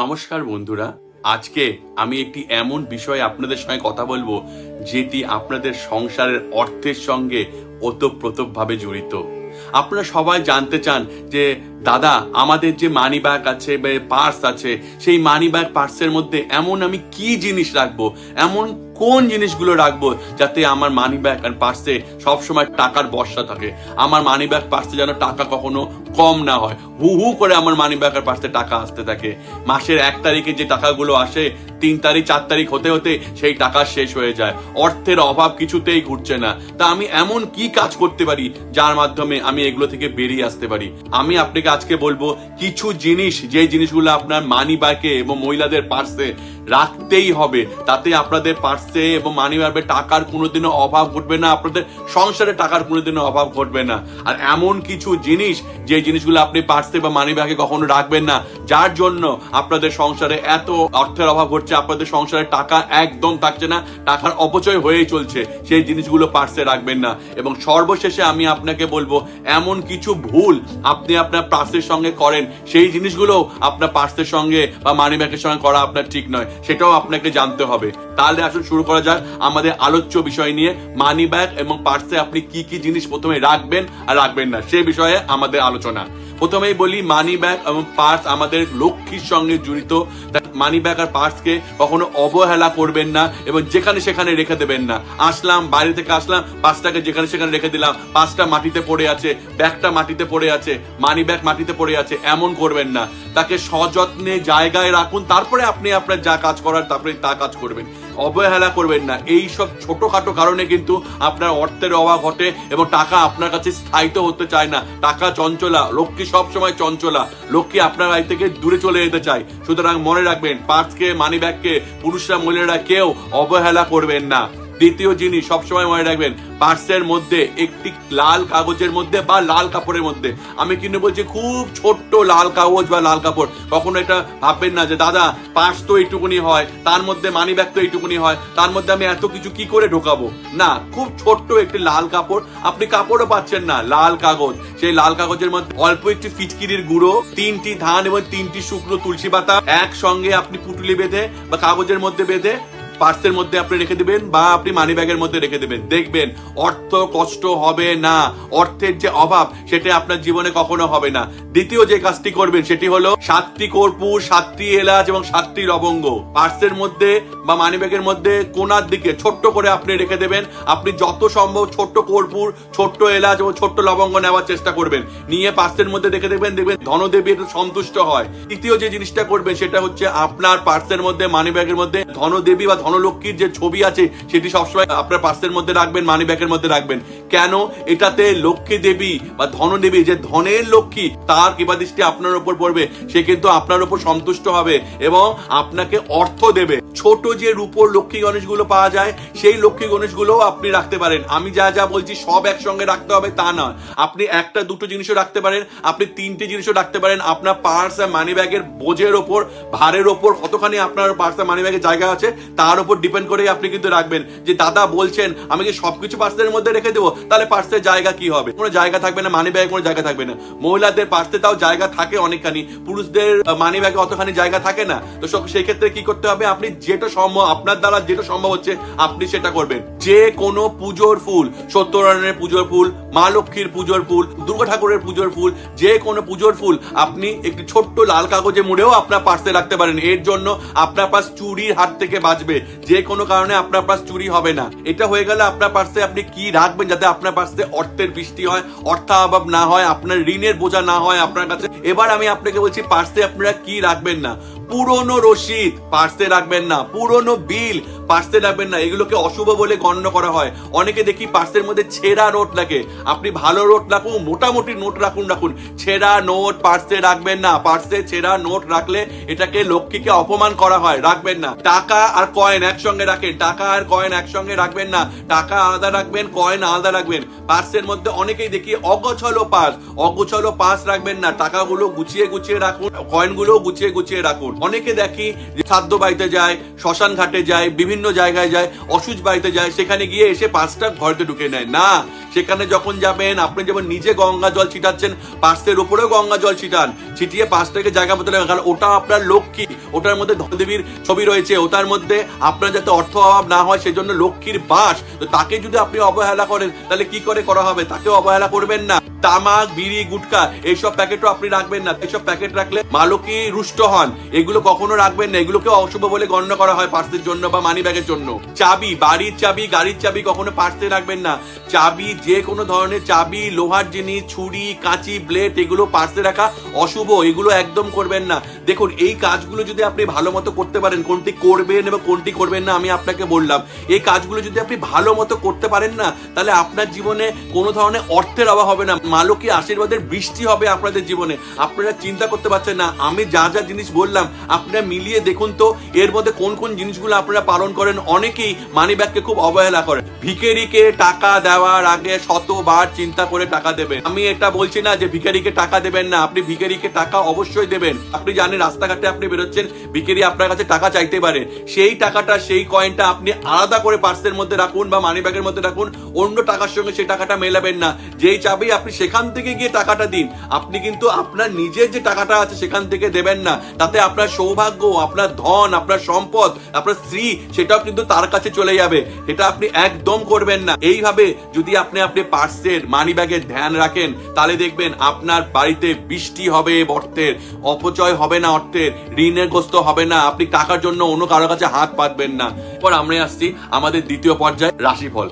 নমস্কার বন্ধুরা, আজকে আমি একটি এমন বিষয়ে আপনাদের সঙ্গে কথা বলব, যেটি আপনাদের সংসারের অর্থের সঙ্গে ওতপ্রোতভাবে জড়িত। আপনারা সবাই জানতে চান যে, দাদা, আমাদের যে মানি ব্যাগ আছে পার্স আছে, সেই মানি ব্যাগ পার্সের মধ্যে এমন আমি কি জিনিস রাখব, এমন কোন জিনিসগুলো রাখব, যাতে আমার মানি ব্যাগ আর পার্সে সবসময় টাকার বর্ষা থাকে? আমার মানি ব্যাগ পার্সে যেন টাকা কখনো কম না হয়। হু হু করে আমার মানি ব্যাগ আর পার্সে টাকা আসতে থাকে। মাসের এক তারিখে যে টাকাগুলো আসে, তিন তারিখ, চার তারিখ হতে হতে সেই টাকা শেষ হয়ে যায়। অর্থের অভাব কিছুতেই ঘুরছে না। তা আমি এমন কি কাজ করতে পারি, যার মাধ্যমে আমি এগুলো থেকে বেরিয়ে আসতে পারি? আমি আপনাকে আজকে বলব, কিছু জিনিস, যে জিনিসগুলো আপনার মানি ব্যাগে এবং মহিলাদের পার্সে রাখতেই হবে, তাতে আপনাদের পার্সে এবং মানি ব্যাগে টাকার কোনোদিনও অভাব ঘটবে না, আপনাদের সংসারে টাকার কোনোদিনও অভাব ঘটবে না। আর এমন কিছু জিনিস, যে জিনিসগুলো আপনি পার্সে বা মানি ব্যাগে কখনো রাখবেন না। যার জন্য আপনাদের সংসারে এত অর্থের অভাব ঘটছে আপনাদের সংসারে টাকা একদম থাকছে না, টাকার অপচয় হয়েই চলছে, সেই জিনিসগুলো পার্সে রাখবেন না। এবং সর্বশেষে আমি আপনাকে বলব, এমন কিছু ভুল আপনি আপনার পার্সের সঙ্গে করেন, সেই জিনিসগুলো আপনার পার্সের সঙ্গে বা মানি ব্যাগের সঙ্গে করা আপনার ঠিক নয়। সেটাও আপনাকে জানতে হবে। তাহলে আসুন শুরু করা যাক আমাদের আলোচ্য বিষয় নিয়ে। মানি ব্যাগ এবং পার্সে আপনি কি কি জিনিস প্রথমে রাখবেন আর রাখবেন না, সে বিষয়ে আমাদের আলোচনা। প্রথমেই বলি মানি ব্যাগ এবং পার্স আমাদের লক্ষ্মীর সঙ্গে জড়িত। মানি ব্যাগ আর পার্সকে কখনো অবহেলা করবেন না এবং যেখানে সেখানে রেখে দেবেন না। আসলাম বাইরে থেকে আসলাম, পাঁচটাকে যেখানে সেখানে রেখে দিলাম। পাঁচটা মাটিতে পড়ে আছে, ব্যাগটা মাটিতে পড়ে আছে মানি ব্যাগ মাটিতে পড়ে আছে, এমন করবেন না। তাকে সযত্নে জায়গায় রাখুন, তারপরে আপনি আপনার যা কাজ করার, তারপরে তা কাজ করবেন। অবহেলা করবেন না। এই সব ছোটখাটো কারণে কিন্তু আপনার অর্থের অভাব ঘটে এবং টাকা আপনার কাছে স্থায়িত হতে চায় না। টাকা চঞ্চলা, লক্ষ্মী সবসময় চঞ্চলা। লক্ষ্মী আপনার বাড়ি থেকে দূরে চলে যেতে চায়। সুতরাং মনে রাখবেন, পার্সকে মানি ব্যাগকে পুরুষরা মহিলারা কেউ অবহেলা করবেন না। দ্বিতীয় জিনিস সবসময় মনে রাখবেন, পার্সের মধ্যে, একটি লাল কাগজের মধ্যে বা লাল কাপড়ের মধ্যে। আমি কিন্তু বলছি খুব ছোট্ট লাল কাগজ বা লাল কাপড়। কখনো এটা ভাববেন না যে, দাদা, পার্স তো এইটুকুনি হয়, তার মধ্যে মানি ব্যাগ তো এইটুকুনি হয়, তার মধ্যে আমি এত কিছু কি করে ঢোকাবো? না, খুব ছোট্ট একটি লাল কাপড়। আপনি কাপড়ও পাচ্ছেন না, লাল কাগজ। সেই লাল কাগজের মধ্যে অল্প একটি ফিচকিরির গুঁড়ো, তিনটি ধান এবং তিনটি শুকনো তুলসী পাতা একসঙ্গে আপনি পুটুলি বেঁধে বা কাগজের মধ্যে বেঁধে পার্সের মধ্যে আপনি রেখে দিবেন বা আপনি মানি ব্যাগের মধ্যে রেখে দিবেন। দেখবেন, অর্থ কষ্ট হবে না। অর্থের যে অভাব, সেটা আপনার জীবনে কখনো হবে না। দ্বিতীয় যে কাজটি করবেন, সেটি হলো সাতটি কর্পূর, সাতটি এলাচ এবং সাতটি লবঙ্গ। পার্সের মধ্যে বা মানি ব্যাগের মধ্যে কোনার দিকে ছোট্ট করে আপনি রেখে দেবেন। আপনি যত সম্ভব ছোট্ট কর্পূর, ছোট্ট এলাচ এবং ছোট্ট লবঙ্গ নেওয়ার চেষ্টা করবেন। নিয়ে পার্সের মধ্যে রেখে দেবেন, দেখবেন ধনদেবী একটু সন্তুষ্ট হয়। তৃতীয় যে জিনিসটা করবেন, সেটা হচ্ছে আপনার পার্সের মধ্যে মানি ব্যাগের মধ্যে ধনদেবী বা ধনলক্ষ্মীর যে ছবি আছে, সেটি সবসময় আপনার পার্সের মধ্যে রাখবেন মানি ব্যাগের মধ্যে রাখবেন। কেন? এটাতে লক্ষ্মী দেবী বা ধন দেবী যে ধনের লক্ষ্মী, তার কৃপা দৃষ্টি আপনার উপর পড়বে। সে কিন্তু আপনার উপর সন্তুষ্ট হবে এবং আপনাকে অর্থ দেবে। ছোট যে রূপোর লক্ষ্মী গণেশগুলো পাওয়া যায়, সেই লক্ষ্মী গণেশগুলোও আপনি রাখতে পারেন। আমি যা যা বলছি সব একসঙ্গে রাখতে হবে তা নয়। আপনি একটা, দুটো জিনিসও রাখতে পারেন, আপনি তিনটে জিনিসও রাখতে পারেন। আপনার পার্স আর মানি ব্যাগের বোঝের ওপর, ভারের ওপর, কতখানি আপনার পার্স আর মানি ব্যাগের জায়গা আছে, তার উপর ডিপেন্ড করে আপনি কিন্তু রাখবেন। যে দাদা বলছেন, আমি কি সবকিছু পার্সের মধ্যে রেখে দেবো? তাহলে পার্সের জায়গা কি হবে? কোনো জায়গা থাকবে না মানি ব্যাগে কোনো জায়গা থাকবে না। মহিলাদের পার্সে তাও জায়গা থাকে অনেকখানি। পুরুষদের মানি ব্যাগে অতখানি জায়গা থাকে না। তো সেই কি করতে হবে? আপনি যেটা সম্ভব, আপনার দ্বারা যেটা সম্ভব হচ্ছে, আপনি সেটা করবেন। যে কোনো পুজোর ফুল, সত্যনারায়ণের পুজোর ফুল, মা লক্ষ্মীর পুজোর ফুল, দুর্গা ঠাকুরের পুজোর ফুল, যে কোনো পুজোর ফুল, আপনি একটি ছোট্ট লাল কাগজে মুড়েও আপনার পার্সে রাখতে পারেন। এর জন্য আপনার পাশ চুরির হাত থেকে বাঁচবে। যে কোনো কারণে আপনার পাশ চুরি হবে না। এটা হয়ে গেলে আপনার পার্সে আপনি কি রাখবেন যাতে আপনার পার্সে অর্থের বৃষ্টি হয়, অর্থাভাব না হয়, আপনার ঋণের বোঝা না হয় আপনার কাছে? এবার আমি আপনাকে বলছি পার্সে আপনারা কি রাখবেন না? পুরনো রসিদ পার্সে রাখবেন না, পুরনো বিল, পার্সে রাখবেন না, এগুলোকে অশুভ বলে গণ্য করা হয়। অনেকে দেখি পার্সের মধ্যে ছেঁড়া নোট লাগে। আপনি ভালো নোট রাখুন, মোটামুটি নোট রাখুন রাখুন। ছেঁড়া নোট, পার্সে রাখবেন না। পার্সে ছেঁড়া নোট রাখলে এটাকে লক্ষ্মীকে অপমান করা হয়, রাখবেন না। টাকা আর কয়েন একসঙ্গে রাখেন, টাকা আর কয়েন একসঙ্গে রাখবেন না। টাকা আলাদা রাখবেন, কয়েন আলাদা রাখবেন। পার্সের মধ্যে অনেকেই দেখি অগোছালো পার্স অগোছালো পার্স রাখবেন না। টাকাগুলো গুছিয়ে গুছিয়ে রাখুন কয়েনগুলো গুছিয়ে গুছিয়ে রাখুন। অনেকে দেখি যে শ্রাদ্ধ বাড়িতে যায়, শ্মশান ঘাটে যায়, বিভিন্ন জায়গায় যায়, অসুচ বাড়িতে যায়, সেখানে গিয়ে এসে পাঁচটা ঘরেতে ঢুকে নেয়। না, সেখানে যখন যাবেন, আপনি যেমন নিজে গঙ্গা জল ছিটাচ্ছেন পাঁচটের উপরেও গঙ্গা জল ছিটান, ছিটিয়ে পাঁচটাকে জায়গা মতো লাগান। কারণ ওটা আপনার লক্ষ্মী, ওটার মধ্যে ধনদেবীর ছবি রয়েছে, ওটার মধ্যে আপনার যাতে অর্থ অভাব না হয়, সেজন্য লক্ষ্মীর বাস। তো তাকে যদি আপনি অবহেলা করেন, তাহলে কি করে করা হবে? তাকে অবহেলা করবেন না। তামাক, বিড়ি গুটকা এইসব প্যাকেটও আপনি রাখবেন না। এইসব প্যাকেট রাখলে মালকি রুষ্ট হন। এগুলো কখনো রাখবেন না। এগুলোকে অশুভ বলে গণ্য করা হয় পার্সের জন্য বা মানি ব্যাগের জন্য। চাবি, বাড়ির চাবি, গাড়ির চাবি কখনো পার্সে রাখবেন না। চাবি, যে কোনো ধরনের চাবি, লোহার জিনিস, ছুরি, কাঁচি ব্লেড এগুলো পার্সে রাখা অশুভ। এগুলো একদম করবেন না। দেখুন, এই কাজগুলো যদি আপনি ভালো মতো করতে পারেন, কোনটি করবেন এবং কোনটি করবেন না, আমি আপনাকে বললাম। এই কাজগুলো যদি আপনি ভালো মতো করতে পারেন না, তাহলে আপনার জীবনে কোনো ধরনের অর্থের অভাব হবে না। মালকী আশীর্বাদের বৃষ্টি হবে আপনাদের জীবনে। আপনারা চিন্তা করতে পারছেন না, আমি যা যা জিনিস বললাম, আপনারা মিলিয়ে দেখুন তো, এর মধ্যে কোন কোন জিনিসগুলো আপনারা পালন করেন, অনেকেই মানি ব্যাগকে খুব অবহেলা করেন ভিকেরিকে টাকা দেওয়ার আগে শতবার চিন্তা করে টাকা দেবেন। আমি এটা বলছি না যে ভিখারিকে টাকা দেবেন না, আপনি ভিখারিকে টাকা অবশ্যই দেবেন। আপনি জানেন রাস্তাঘাটে আপনি বেরোচ্ছেন, ভিখারি আপনার কাছে টাকা চাইতে পারে। সেই টাকাটা, সেই কয়েনটা আপনি আলাদা করে পার্সের মধ্যে রাখুন বা মানি ব্যাগের মধ্যে রাখুন, অন্য টাকার সঙ্গে সেই টাকাটা মেলাবেন না। যেই চাবি আপনি সেখান থেকে গিয়ে টাকাটা দিন। আপনি কিন্তু আপনার নিজের যে টাকাটা আছে সেখান থেকে দেবেন না। তাতে আপনার সৌভাগ্য, আপনার ধন, আপনার সম্পদ, আপনার স্ত্রী, সেটাও কিন্তু তার কাছে চলে যাবে। এটা আপনি একদম করবেন না। এইভাবে যদি আপনি আপনি পার্সের মানি ব্যাগের ধ্যান রাখেন, তাহলে দেখবেন আপনার বাড়িতে বৃষ্টি হবে অর্থের, অপচয় হবে না অর্থের, ঋণের গ্রস্ত হবে না। আপনি টাকার জন্য অন্য কারোর কাছে হাত পাতবেন না। পর আমরা আসছি আমাদের দ্বিতীয় পর্যায়ে রাশিফল।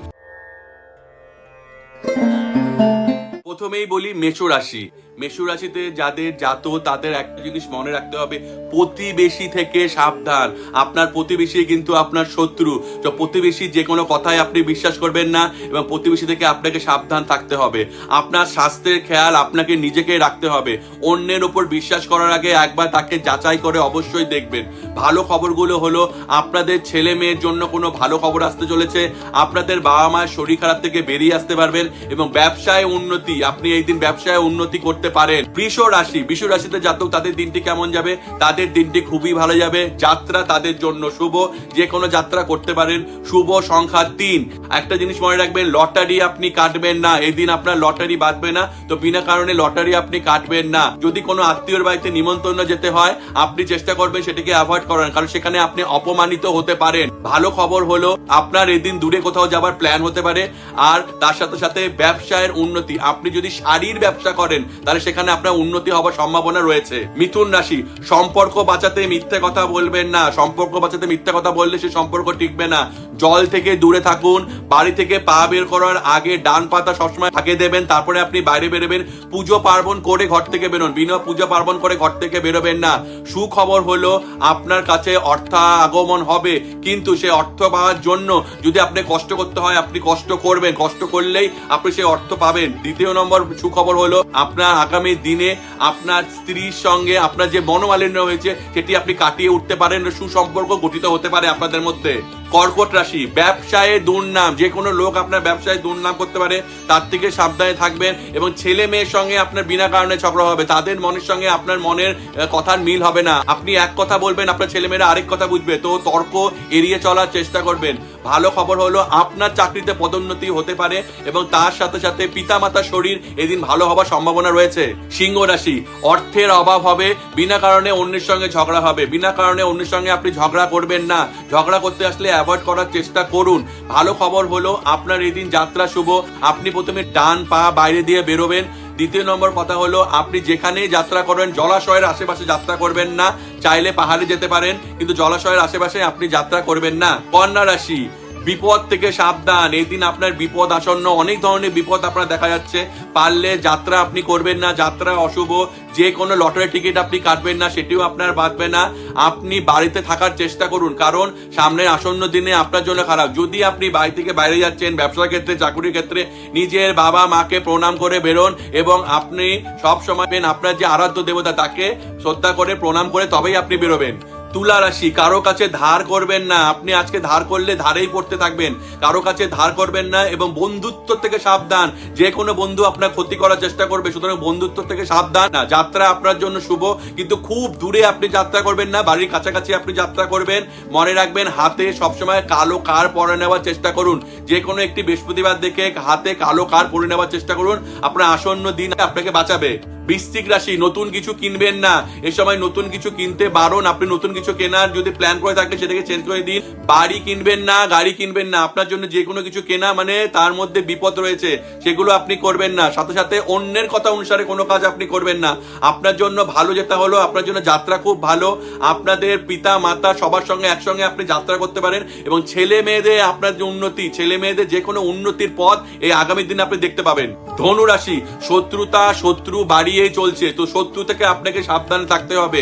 প্রথমেই বলি মেষো রাশি। মেষো রাশিতে যাদের জাত তাদের একটা জিনিস মনে রাখতে হবে, প্রতিবেশী থেকে সাবধান। আপনার প্রতিবেশী কিন্তু আপনার শত্রু। তো প্রতিবেশী যে কোনো কথায় আপনি বিশ্বাস করবেন না এবং প্রতিবেশী থেকে আপনাকে সাবধান থাকতে হবে। আপনার স্বাস্থ্যের খেয়াল আপনাকে নিজেকে রাখতে হবে। অন্যের ওপর বিশ্বাস করার আগে একবার তাকে যাচাই করে অবশ্যই দেখবেন। ভালো খবরগুলো হলো, আপনাদের ছেলে মেয়ের জন্য কোনো ভালো খবর আসতে চলেছে, আপনাদের বাবা মায়ের শরীর খারাপ থেকে বেরিয়ে আসতে পারবেন এবং ব্যবসায় উন্নতি আপনি এই দিন ব্যবসায় উন্নতি করতে পারেন। বৃষ রাশি, বৃষ রাশিতে জাতক তাদের দিনটি কেমন যাবে? তাদের দিনটি খুবই ভালো যাবে। যাত্রা তাদের জন্য শুভ। যে কোনো যাত্রা করতে পারেন। শুভ সংখ্যা তিন। একটা জিনিস মনে রাখবেন, লটারি আপনি কাটবেন না। এই দিন আপনার লটারি বাঁধবে না। তো বিনা কারণে লটারি আপনি কাটবেন না। যদি কোনো আত্মীয়র বাড়িতে নিমন্ত্রণ যেতে হয়, আপনি চেষ্টা করবেন সেটিকে অ্যাভয়েড করার। কারণ সেখানে আপনি অপমানিত হতে পারেন। ভালো খবর হলো, আপনার এদিন দূরে কোথাও যাবার প্ল্যান হতে পারে। আর তার সাথে সাথে ব্যবসায়ের উন্নতি। আপনি যদি শাড়ির ব্যবসা করেন, তাহলে সেখানে আপনার উন্নতি হওয়ার সম্ভাবনা রয়েছে। মিথুন রাশি, সম্পর্ক বাঁচাতে মিথ্যে কথা বলবেন না। সম্পর্ক বাঁচাতে মিথ্যে কথা বললে সে সম্পর্ক টিকবে না। জল থেকে দূরে থাকুন, বাড়ি থেকে পা বের করার আগে ডান পাতা সবসময় ফাঁকে দেবেন, তারপরে আপনি বাইরে বেরোবেন। পুজো পার্বণ করে ঘর থেকে বেরোন, বিনা পুজো পার্বণ করে ঘর থেকে বেরোবেন না। সুখবর হলো, আপনার কাছে অর্থ আগমন হবে, কিন্তু সে অর্থ পাওয়ার জন্য যদি আপনি কষ্ট করতে হয়, আপনি কষ্ট করবেন। কষ্ট করলেই আপনি সেই অর্থ পাবেন। দ্বিতীয় নম্বর সুখবর হলো, আপনার আগামী দিনে আপনার স্ত্রীর সঙ্গে আপনার যে মনোমালিন্য হয়েছে, সেটি আপনি কাটিয়ে উঠতে পারেন, সুসম্পর্ক গঠিত হতে পারে আপনাদের মধ্যে। কর্কট রাশি, ব্যবসায়ে দুর্নাম, যে কোনো লোক আপনার ব্যবসায় দুর্নাম করতে পারে, তার থেকে সাবধানে থাকবেন এবং ছেলে মেয়ের সঙ্গে আপনার বিনা কারণে ঝগড়া হবে, তাদের মনের সঙ্গে আপনার মনের কথার মিল হবে না। আপনি এক কথা বলবেন, আপনার ছেলে মেয়েরা আরেক কথা বুঝবে, তো তর্ক এড়িয়ে চলার চেষ্টা করবেন। ভালো খবর হলো আপনার চাকরিতে পদোন্নতি হতে পারে এবং তার সাথে সাথে পিতামাতার শরীর এদিন ভালো হবার সম্ভাবনা রয়েছে। সিংহ রাশি, অর্থের অভাব হবে, বিনা কারণে অন্যের সঙ্গে ঝগড়া হবে। বিনা কারণে অন্যের সঙ্গে আপনি ঝগড়া করবেন না। ঝগড়া করতে আসলে অ্যাভয়েড করার চেষ্টা করুন। ভালো খবর হলো আপনার এই দিন যাত্রা শুভ। আপনি প্রথমে ডান পা বাইরে দিয়ে বেরোবেন। দ্বিতীয় নম্বর কথা হলো, আপনি যেখানেই যাত্রা করবেন জলাশয়ের আশেপাশে যাত্রা করবেন না। চাইলে পাহাড়ে যেতে পারেন, কিন্তু জলাশয়ের আশেপাশে আপনি যাত্রা করবেন না। কন্যা রাশি বিপদ থেকে সাবধান। এই দিন আপনার বিপদ আসন্ন। অনেক ধরনের বিপদ আপনার দেখা যাচ্ছে। পারলে যাত্রা আপনি করবেন না। যাত্রা অশুভ। যে কোনো লটারি টিকিট আপনি কাটবেন না, সেটিও আপনার বাঁধবে না। আপনি বাড়িতে থাকার চেষ্টা করুন। কারণ সামনের আসন্ন দিনে আপনার জন্য খারাপ। যদি আপনি বাড়ি থেকে বাইরে যাচ্ছেন, ব্যবসার ক্ষেত্রে, চাকুরির ক্ষেত্রে, নিজের বাবা মাকে প্রণাম করে বেরোন এবং আপনি সব সময় পেন আপনার যে আরাধ্য দেবতা, তাকে শ্রদ্ধা করে প্রণাম করে তবেই আপনি বেরোবেন। তুলা রাশি, কারও কাছে ধার করবেন না। আপনি আজকে ধার করলে ধারেই পড়তে থাকবেন। কারও কাছে ধার করবেন না এবং বন্ধুত্ব থেকে সাবধান। যে কোনো বন্ধু আপনার ক্ষতি করার চেষ্টা করবে, সুতরাং বন্ধুত্ব থেকে সাবধান না। যাত্রা আপনার জন্য শুভ, কিন্তু খুব দূরে আপনি যাত্রা করবেন না। বাড়ির কাছাকাছি আপনি যাত্রা করবেন। মনে রাখবেন, হাতে সবসময় কালো কার পরে নেওয়ার চেষ্টা করুন। যে কোনো একটি বৃহস্পতিবার দেখে হাতে কালো কার পরে নেওয়ার চেষ্টা করুন। আপনার আসন্ন দিন আপনাকে বাঁচাবে। বৃশ্চিক রাশি, নতুন কিছু কিনবেন না। এ সময় নতুন কিছু কিনতে বারণ, আপনি নতুন কিছু কেনার যদি প্ল্যান করে থাকেন, সেটাকে চেঞ্জ করে দিন। বাড়ি কিনবেন না, গাড়ি কিনবেন না, আপনার জন্য যে কোনো কিছু কেনা মানে তার মধ্যে বিপদ রয়েছে, সেগুলো আপনি করবেন না। সাথে সাথে অন্যের কথা অনুসারে কোনো কাজ আপনি করবেন না। আপনার জন্য ভালো যেটা হলো, আপনার জন্য যাত্রা খুব ভালো। আপনাদের পিতা, মাতা সবার সঙ্গে একসঙ্গে আপনি যাত্রা করতে পারেন এবং ছেলে মেয়েদের আপনার যে উন্নতি, ছেলে মেয়েদের যে কোনো উন্নতির পথ এই আগামী দিনে আপনি দেখতে পাবেন। ধনু রাশি, শত্রুতা, শত্রু বাড়িয়েই চলছে। তো শত্রু থেকে আপনাকে সাবধানে থাকতে হবে।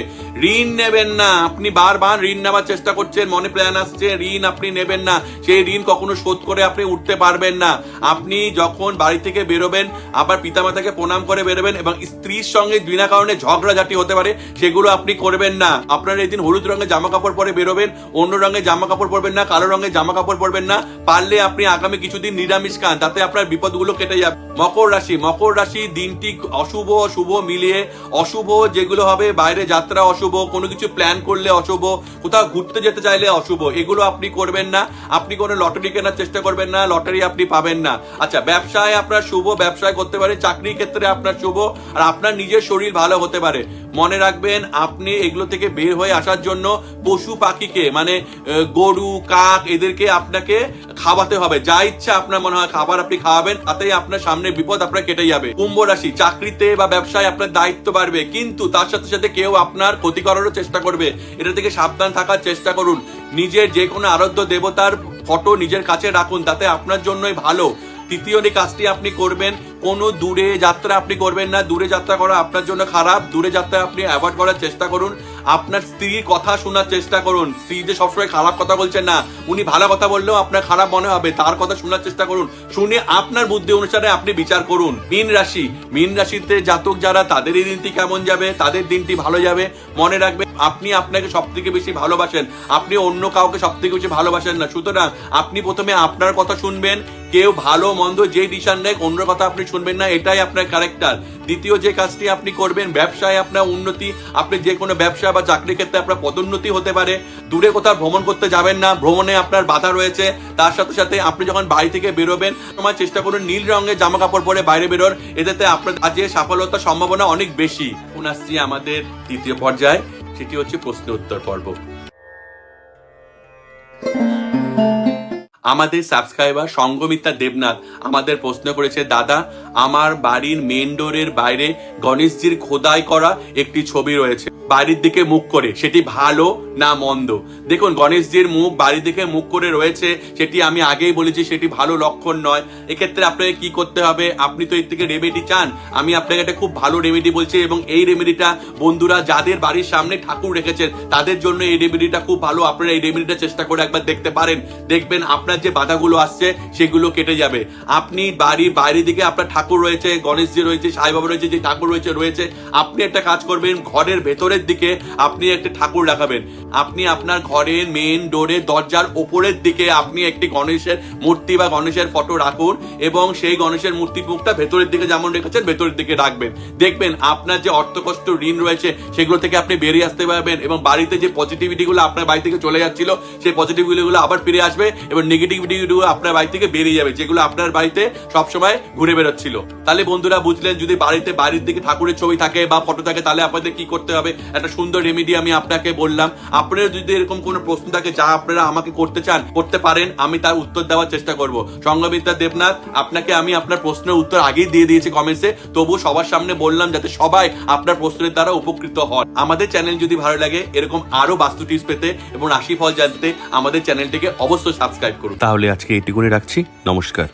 ঋণ নেবেন না। আপনি বারবার ঋণ নেওয়ার চেষ্টা করছেন, মনে প্ল্যান আসছে, ঋণ আপনি নেবেন না। সেই ঋণ কখনো শোধ করে আপনি উঠতে পারবেন না। আপনি যখন বাড়ি থেকে বেরোবেন, আবার পিতামাতাকে প্রণাম করে বেরোবেন এবং স্ত্রীর সঙ্গে বিনা কারণে ঝগড়াঝাটি হতে পারে, সেগুলো আপনি করবেন না। আপনার এই দিন হলুদ রঙের জামা কাপড় পরে বেরোবেন, অন্য রঙের জামা কাপড় পরবেন না, কালো রঙের জামা কাপড় পরবেন না। পারলে আপনি আগামী কিছুদিন নিরামিষ খান, তাতে আপনার বিপদগুলো কেটে যাবে। মকর রাশি মকর রাশি দিনটি অশুভ শুভ মিলিয়ে অশুভ, যেগুলো হবে বাইরে যাত্রা অশুভ, কোনো কিছু প্ল্যান করলে অশুভ, কোথাও ঘুরতে যেতে চাইলে অশুভ, এগুলো আপনি করবেন না। আপনি কোনো লটারি কেনার চেষ্টা করবেন না লটারি আপনি পাবেন না। আচ্ছা ব্যবসায় আপনার শুভ, ব্যবসায় করতে পারে, চাকরির ক্ষেত্রে আপনার শুভ, আর আপনার নিজের শরীর ভালো হতে পারে। মনে রাখবেন, আপনি এগুলো থেকে বের হয়ে আসার জন্য পশু পাখিকে মানে গরু, কাক এদেরকে আপনাকে খাওয়াতে হবে। যা ইচ্ছা আপনার মনে হয় খাবার আপনি খাওয়াবেন, তাতেই আপনার সামনে বিপদ আপনার কেটে যাবে। কুম্ভ রাশি, চাকরিতে বা ব্যবসায় আপনার দায়িত্ব বাড়বে, কিন্তু তার সাথে সাথে কেউ আপনার ক্ষতি করারও চেষ্টা করবে। এটা থেকে সাবধান থাকার চেষ্টা করুন। নিজের যে কোনো আরাধ্য দেবতার ফটো নিজের কাছে রাখুন, তাতে আপনার জন্যই ভালো। তৃতীয় যে কাজটি আপনি করবেন, কোনো দূরে যাত্রা আপনি করবেন না। দূরে যাত্রা করা আপনার জন্য খারাপ। দূরে যাত্রা আপনি অ্যাভয়েড করার চেষ্টা করুন। আপনার স্ত্রীর কথা শোনার চেষ্টা করুন। স্ত্রী যে সবসময় খারাপ কথা বলছেন না, উনি ভালো কথা বললেও আপনার খারাপ মনে হবে। তার কথা শোনার চেষ্টা করুন। শুনে আপনার বুদ্ধি অনুসারে আপনি বিচার করুন। মীন রাশি। মীন রাশিতে জাতক যারা, তাদের এই দিনটি কেমন যাবে? তাদের দিনটি ভালো যাবে। মনে রাখবেন আপনি আপনাকে সব থেকে বেশি ভালোবাসেন। আপনি অন্য কাউকে সব থেকে বেশি ভালোবাসেন না। সুতরাং আপনি প্রথমে আপনার কথা শুনবেন। কেউ ভালো, মন্দ যে ডিসিশন নেয় অন্য কথা আপনি শুনবেন না। এটাই আপনার ক্যারেক্টার দ্বিতীয় যে কাজটি আপনি করবেন, ব্যবসায় আপনার উন্নতি। আপনি যে কোনো ব্যবসা বা চাকরি ক্ষেত্রে আপনার পদোন্নতি হতে পারে। দূরে কোথাও ভ্রমণ করতে যাবেন না। ভ্রমণে আপনার বাধা রয়েছে। তার সাথে সাথে আপনি যখন বাড়ি থেকে বেরোবেন, তোমার চেষ্টা করুন নীল রঙের জামা কাপড় পরে বাইরে বেরোর এতে আপনার আজকে সফলতার সম্ভাবনা অনেক বেশি। এখন আসছি আমাদের তৃতীয় পর্যায়ে। সেটি হচ্ছে প্রশ্ন উত্তর পর্ব। আমাদের সাবস্ক্রাইবার সঙ্গমিতা দেবনাথ আমাদের প্রশ্ন করেছে, দাদা, আমার বাড়ির মেন ডোরের বাইরে গণেশজির খোদাই করা একটি ছবি রয়েছে। বাড়ির দিকে মুখ করে, সেটি ভালো না মন্দ? দেখুন, গণেশজির মুখ বাড়ির দিকে মুখ করে রয়েছে, সেটি আমি আগেই বলেছি, সেটি ভালো লক্ষণ নয়। এক্ষেত্রে আপনাকে কি করতে হবে? আপনি তো এর থেকে রেমেডি চান। আমি আপনাকে একটা খুব ভালো রেমেডি বলছি এবং এই রেমেডিটা বন্ধুরা যাদের বাড়ির সামনে ঠাকুর রেখেছেন, তাদের জন্য এই রেমেডিটা খুব ভালো। আপনারা এই রেমেডিটা চেষ্টা করে একবার দেখতে পারেন। দেখবেন আপনার যে বাধাগুলো আসছে, সেগুলো কেটে যাবে। আপনি বাড়ির বাইরের দিকে আপনার ঠাকুর রয়েছে, গণেশজি রয়েছে, সাই বাবা রয়েছে, যে ঠাকুর রয়েছে রয়েছে। আপনি একটা কাজ করবেন, ঘরের ভেতরের দিকে আপনি একটা ঠাকুর রাখাবেন। আপনি আপনার ঘরের মেন ডোরের দরজার ওপরের দিকে আপনি একটি গণেশের মূর্তি বা গণেশের ফটো রাখুন এবং সেই গণেশের মূর্তি মুখটা ভেতরের দিকে যেমন রেখেছেন, ভেতরের দিকে রাখবেন। দেখবেন আপনার যে অর্থকষ্ট ঋণ রয়েছে, সেগুলো থেকে আপনি বেরিয়ে আসতে পারবেন এবং বাড়িতে যে পজিটিভিটি গুলো আপনার বাড়ি থেকে চলে যাচ্ছিল, সেই পজিটিভিটি গুলো আবার ফিরে আসবে এবং নেগেটিভিটি গুলো আপনার বাড়ি থেকে যাবে, যেগুলো আপনার বাড়িতে সবসময় ঘুরে বেরোচ্ছিল। তাহলে বন্ধুরা বুঝলেন, যদি বাড়িতে বাড়ির দিকে ঠাকুরের ছবি থাকে বা ফটো থাকে, তাহলে আপনাদের কি করতে হবে? একটা সুন্দর রেমেডি আমি আপনাকে বললাম। আপনারা যদি এরকম কোনো প্রশ্ন থাকে যা আপনারা আমাকে করতে চান, করতে পারেন, আমি তার উত্তর দেওয়ার চেষ্টা করব। দেবনাথ, আপনাকে আমি আপনার প্রশ্নের উত্তর আগেই দিয়ে দিয়েছি কমেন্টসে তবু সবার সামনে বললাম যাতে সবাই আপনার প্রশ্নের দ্বারা উপকৃত হন। আমাদের চ্যানেল যদি ভালো লাগে, এরকম আরও বাস্তু টিপস পেতে এবং রাশিফল জানতে আমাদের চ্যানেলটিকে অবশ্যই সাবস্ক্রাইব করুন। তাহলে আজকে এটুকুনি রাখছি। নমস্কার।